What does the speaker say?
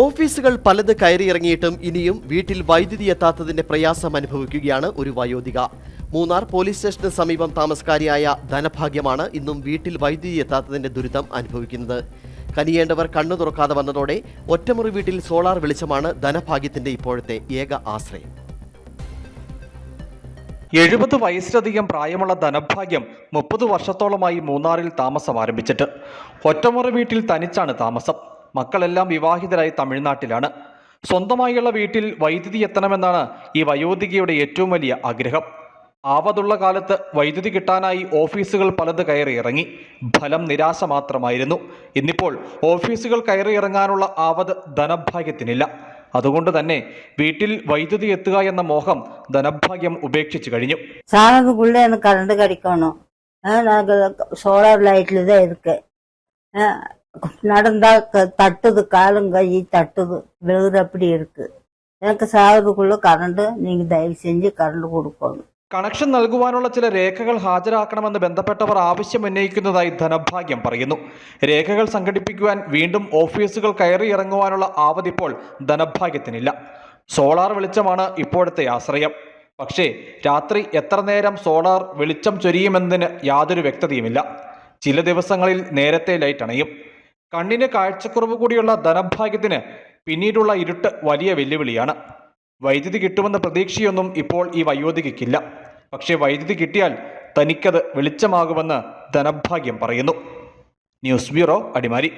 ഓഫീസുകൾ പലത് കയറിയിറങ്ങിയിട്ടും ഇനിയും വീട്ടിൽ വൈദ്യുതി എത്താത്തതിന്റെ പ്രയാസം അനുഭവിക്കുകയാണ് ഒരു വയോധിക. മൂന്നാർ പോലീസ് സ്റ്റേഷന് സമീപം താമസക്കാരിയായ ധനഭാഗ്യമാണ് ഇന്നും വീട്ടിൽ വൈദ്യുതി എത്താത്തതിന്റെ ദുരിതം അനുഭവിക്കുന്നത്. കനിയേണ്ടവർ കണ്ണു തുറക്കാതെ വന്നതോടെ ഒറ്റമുറി വീട്ടിൽ സോളാർ വെളിച്ചമാണ് ധനഭാഗ്യത്തിന്റെ ഇപ്പോഴത്തെ ഏക ആശ്രയം. എഴുപത് വയസ്സിലധികം പ്രായമുള്ള ധനഭാഗ്യം മുപ്പത് വർഷത്തോളമായി മൂന്നാറിൽ താമസം ആരംഭിച്ചിട്ട് ഒറ്റമുറി വീട്ടിൽ തനിച്ചാണ് താമസം. മക്കളെല്ലാം വിവാഹിതരായി തമിഴ്നാട്ടിലാണ്. സ്വന്തമായുള്ള വീട്ടിൽ വൈദ്യുതി എത്തണമെന്നാണ് ഈ വയോധികയുടെ ഏറ്റവും വലിയ ആഗ്രഹം. ആവതുള്ള കാലത്ത് വൈദ്യുതി കിട്ടാനായി ഓഫീസുകൾ പലത് കയറി ഇറങ്ങി ഫലം നിരാശ മാത്രമായിരുന്നു. ഇന്നിപ്പോൾ ഓഫീസുകൾ കയറി ഇറങ്ങാനുള്ള ആവത് ധനഭാഗ്യത്തിനില്ല. അതുകൊണ്ട് തന്നെ വീട്ടിൽ വൈദ്യുതി എത്തുക എന്ന മോഹം ധനഭാഗ്യം ഉപേക്ഷിച്ചു കഴിഞ്ഞു. കറണ്ട് കടിക്കണോ? സോളാർ ലൈറ്റിൽ லைட்ல தான் இருக்கு ஆஹ் நடந்தா க- தட்டுது காலும் கை தட்டுது விழுகுது அப்படி இருக்கு எனக்கு சாகிறதுக்குள்ள கரண்ட் நீங்க தயவு செஞ்சு கரண்ட் கொடுக்கணும் കണക്ഷൻ നൽകുവാനുള്ള ചില രേഖകൾ ഹാജരാക്കണമെന്ന് ബന്ധപ്പെട്ടവർ ആവശ്യം ഉന്നയിക്കുന്നതായി ധനഭാഗ്യം പറയുന്നു രേഖകൾ സംഘടിപ്പിക്കുവാൻ വീണ്ടും ഓഫീസുകൾ കയറി ഇറങ്ങുവാനുള്ള ആവതിപ്പോൾ ധനഭാഗ്യത്തിനില്ല സോളാർ വെളിച്ചമാണ് ഇപ്പോഴത്തെ ആശ്രയം പക്ഷേ രാത്രി എത്ര നേരം സോളാർ വെളിച്ചം ചൊരിയുമെന്നതിന് യാതൊരു വ്യക്തതയുമില്ല ചില ദിവസങ്ങളിൽ നേരത്തെ ലൈറ്റ് അണയും കണ്ണിന് കാഴ്ചക്കുറവ് കൂടിയുള്ള ധനഭാഗ്യത്തിന് പിന്നീടുള്ള ഇരുട്ട് വലിയ വെല്ലുവിളിയാണ്. വൈദ്യുതി കിട്ടുമെന്ന പ്രതീക്ഷയൊന്നും ഇപ്പോൾ ഈ വയോധികയ്ക്കില്ല. പക്ഷേ വൈദ്യുതി കിട്ടിയാൽ തനിക്കത് വെളിച്ചമാകുമെന്ന് ധനഭാഗ്യം പറയുന്നു. News bureau Adimali.